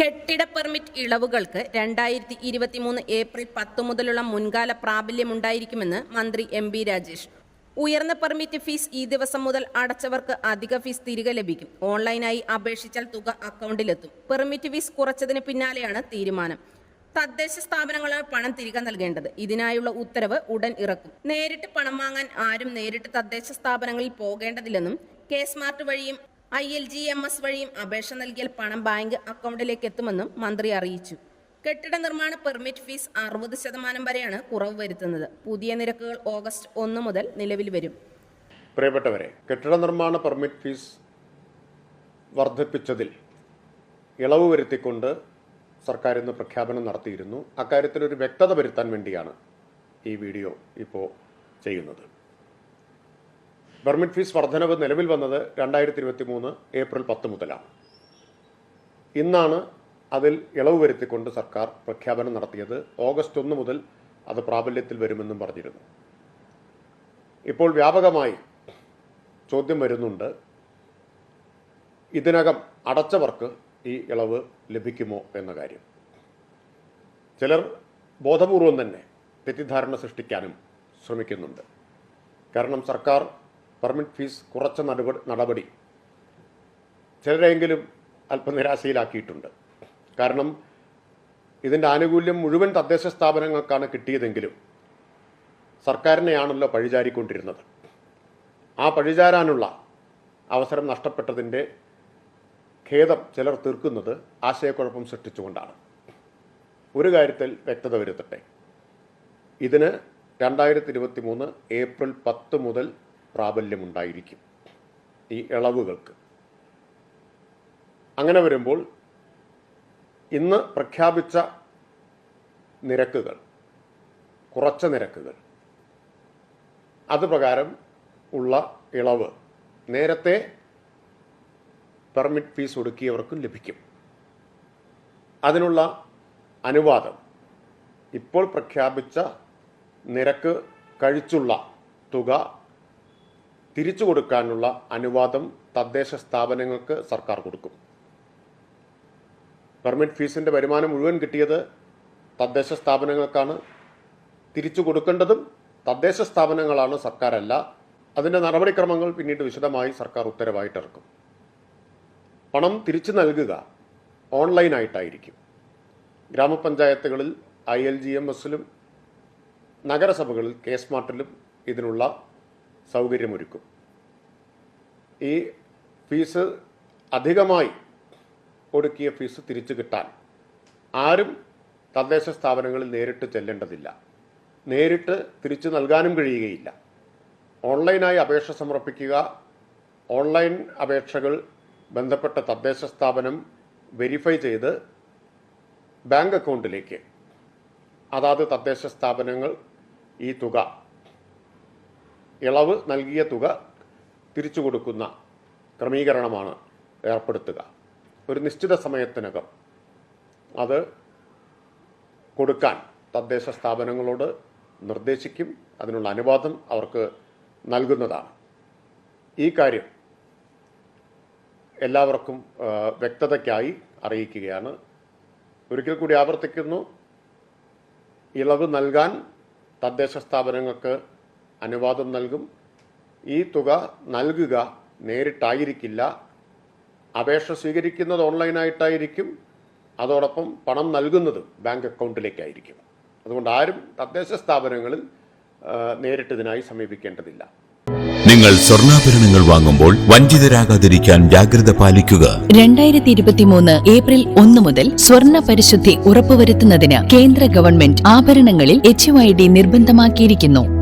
കെട്ടിട പെർമിറ്റ് ഇളവുകൾക്ക് രണ്ടായിരത്തി ഇരുപത്തിമൂന്ന് ഏപ്രിൽ പത്ത് മുതലുള്ള മുൻകാല പ്രാബല്യമുണ്ടായിരിക്കുമെന്ന് മന്ത്രി എം ബി രാജേഷ്. ഉയർന്ന പെർമിറ്റ് ഫീസ് ഈ ദിവസം മുതൽ അടച്ചവർക്ക് അധിക ഫീസ് തിരികെ ലഭിക്കും. ഓൺലൈനായി അപേക്ഷിച്ചാൽ തുക അക്കൗണ്ടിലെത്തും. പെർമിറ്റ് ഫീസ് കുറച്ചതിന് പിന്നാലെയാണ് തീരുമാനം. തദ്ദേശ സ്ഥാപനങ്ങളാണ് പണം തിരികെ നൽകേണ്ടത്. ഇതിനായുള്ള ഉത്തരവ് ഉടൻ ഇറക്കും. നേരിട്ട് പണം വാങ്ങാൻ ആരും നേരിട്ട് തദ്ദേശ സ്ഥാപനങ്ങളിൽ പോകേണ്ടതില്ലെന്നും കെ സ്മാർട്ട് വഴിയും I L G M S വഴിയും അപേക്ഷ നൽകിയാൽ പണം ബാങ്ക് അക്കൗണ്ടിലേക്ക് എത്തുമെന്നും മന്ത്രി അറിയിച്ചു. കെട്ടിട നിർമ്മാണ പെർമിറ്റ് ഫീസ് അറുപത് ശതമാനം വരെയാണ് കുറവ് വരുത്തുന്നത്. പുതിയ നിരക്കുകൾ ഓഗസ്റ്റ് ഒന്ന് മുതൽ നിലവിൽ വരും. പ്രിയപ്പെട്ടവരെ കെട്ടിട നിർമ്മാണ പെർമിറ്റ് ഫീസ് വർദ്ധിപ്പിച്ചതിൽ ഇളവ് വരുത്തിക്കൊണ്ട് സർക്കാർ ഇന്ന് പ്രഖ്യാപനം നടത്തിയിരുന്നു. അക്കാര്യത്തിൽ ഒരു വ്യക്തത വരുത്താൻ വേണ്ടിയാണ് ഈ വീഡിയോ ഇപ്പോൾ ചെയ്യുന്നത്. പെർമിറ്റ് ഫീസ് വർധനവ് നിലവിൽ വന്നത് രണ്ടായിരത്തി ഇരുപത്തി മൂന്ന് ഏപ്രിൽ പത്ത് മുതലാണ്. ഇന്നാണ് അതിൽ ഇളവ് വരുത്തിക്കൊണ്ട് സർക്കാർ പ്രഖ്യാപനം നടത്തിയത്. ഓഗസ്റ്റ് ഒന്ന് മുതൽ അത് പ്രാബല്യത്തിൽ വരുമെന്നും പറഞ്ഞിരുന്നു. ഇപ്പോൾ വ്യാപകമായി ചോദ്യം വരുന്നുണ്ട് ഇതിനകം അടച്ചവർക്ക് ഈ ഇളവ് ലഭിക്കുമോ എന്ന കാര്യം. ചിലർ ബോധപൂർവം തന്നെ തെറ്റിദ്ധാരണ സൃഷ്ടിക്കാനും ശ്രമിക്കുന്നുണ്ട്. കാരണം സർക്കാർ പെർമിറ്റ് ഫീസ് കുറച്ച നടപടി ചിലരെങ്കിലും അല്പം നിരാശയിലാക്കിയിട്ടുണ്ട് കാരണം ഇതിന്റെ ആനുകൂല്യം മുഴുവൻ തദ്ദേശ സ്ഥാപനങ്ങൾക്കാണ് കിട്ടിയതെങ്കിലും സർക്കാരിനെയാണല്ലോ പഴിചാരിക്കൊണ്ടിരുന്നത്. ആ പഴിചാരാനുള്ള അവസരം നഷ്ടപ്പെട്ടതിന്റെ ഖേദം ചിലർ തീർക്കുന്നത് ആശയക്കുഴപ്പം സൃഷ്ടിച്ചുകൊണ്ടാണ്. ഒരു കാര്യത്തിൽ വ്യക്തത വരുത്തട്ടെ. ഇതിന് രണ്ടായിരത്തി ഇരുപത്തി മൂന്ന് ഏപ്രിൽ പത്ത് മുതൽ പ്രാബല്യമുണ്ടായിരിക്കും ഈ ഇളവുകൾക്ക്. അങ്ങനെ വരുമ്പോൾ ഇന്ന് പ്രഖ്യാപിച്ച നിരക്കുകൾ കുറച്ച നിരക്കുകൾ അത് പ്രകാരം ഉള്ള ഇളവ് നേരത്തെ പെർമിറ്റ് ഫീസ് ഒടുക്കിയവർക്കും ലഭിക്കും. അതിനുള്ള അനുവാദം ഇപ്പോൾ പ്രഖ്യാപിച്ച നിരക്ക് കഴിച്ചുള്ള തുക തിരിച്ചു കൊടുക്കാനുള്ള അനുവാദം തദ്ദേശ സ്ഥാപനങ്ങൾക്ക് സർക്കാർ കൊടുക്കും. പെർമിറ്റ് ഫീസിന്റെ വരുമാനം മുഴുവൻ കിട്ടിയത് തദ്ദേശ സ്ഥാപനങ്ങൾക്കാണ്. തിരിച്ചു കൊടുക്കേണ്ടതും തദ്ദേശ സ്ഥാപനങ്ങളാണ് സർക്കാരല്ല. അതിന്റെ നടപടിക്രമങ്ങൾ പിന്നീട് വിശദമായി സർക്കാർ ഉത്തരവായിട്ടിറക്കും. പണം തിരിച്ചു നൽകുക ഓൺലൈനായിട്ടായിരിക്കും. ഗ്രാമപഞ്ചായത്തുകളിൽ ഐ എൽ ജി എം എസിലും നഗരസഭകളിൽ കെ സ്മാർട്ടിലും ഇതിനുള്ള സൗകര്യമൊരുക്കും. ഈ ഫീസ് അധികമായി ഒടുക്കിയ ഫീസ് തിരിച്ചു കിട്ടാൻ ആരും തദ്ദേശ സ്ഥാപനങ്ങളിൽ നേരിട്ട് ചെല്ലേണ്ടതില്ല. നേരിട്ട് തിരിച്ചു നൽകാനും കഴിയുകയില്ല. ഓൺലൈനായി അപേക്ഷ സമർപ്പിക്കുക ഓൺലൈൻ അപേക്ഷകൾ ബന്ധപ്പെട്ട തദ്ദേശ സ്ഥാപനം വെരിഫൈ ചെയ്ത് ബാങ്ക് അക്കൗണ്ടിലേക്ക്. അതാത് തദ്ദേശ സ്ഥാപനങ്ങൾ ഈ തുക ഇളവ് നൽകിയ തുക തിരിച്ചു കൊടുക്കുന്ന ക്രമീകരണമാണ് ഏർപ്പെടുത്തുക. ഒരു നിശ്ചിത സമയത്തിനകം അത് കൊടുക്കാൻ തദ്ദേശ സ്ഥാപനങ്ങളോട് നിർദ്ദേശിക്കും അതിനുള്ള അനുവാദം അവർക്ക് നൽകുന്നതാണ്. ഈ കാര്യം എല്ലാവർക്കും വ്യക്തതയ്ക്കായി അറിയിക്കുകയാണ്. ഒരിക്കൽ കൂടി ആവർത്തിക്കുന്നു. ഇളവ് നൽകാൻ തദ്ദേശ സ്ഥാപനങ്ങൾക്ക് അനുവാദം നൽകും. ഈ തുക നൽകുക നേരിട്ടായിരിക്കില്ല. അപേക്ഷ സ്വീകരിക്കുന്നത് ഓൺലൈനായിട്ടായിരിക്കും. അതോടൊപ്പം പണം നൽകുന്നത് ബാങ്ക് അക്കൗണ്ടിലേക്കായിരിക്കും. അതുകൊണ്ട് ആരും തദ്ദേശ സ്ഥാപനങ്ങളിൽ നേരിട്ടതിനായി നേരിട്ട് ഇതിനായി സമീപിക്കേണ്ടതില്ല. നിങ്ങൾ സ്വർണാഭരണങ്ങൾ വാങ്ങുമ്പോൾ വഞ്ചിതരാകാതിരിക്കാൻ ജാഗ്രത പാലിക്കുക. രണ്ടായിരത്തി ഇരുപത്തിമൂന്ന് ഏപ്രിൽ ഒന്ന് മുതൽ സ്വർണ പരിശുദ്ധി ഉറപ്പുവരുത്തുന്നതിന് കേന്ദ്ര ഗവൺമെന്റ് ആഭരണങ്ങളിൽ എച്ച് നിർബന്ധമാക്കിയിരിക്കുന്നു.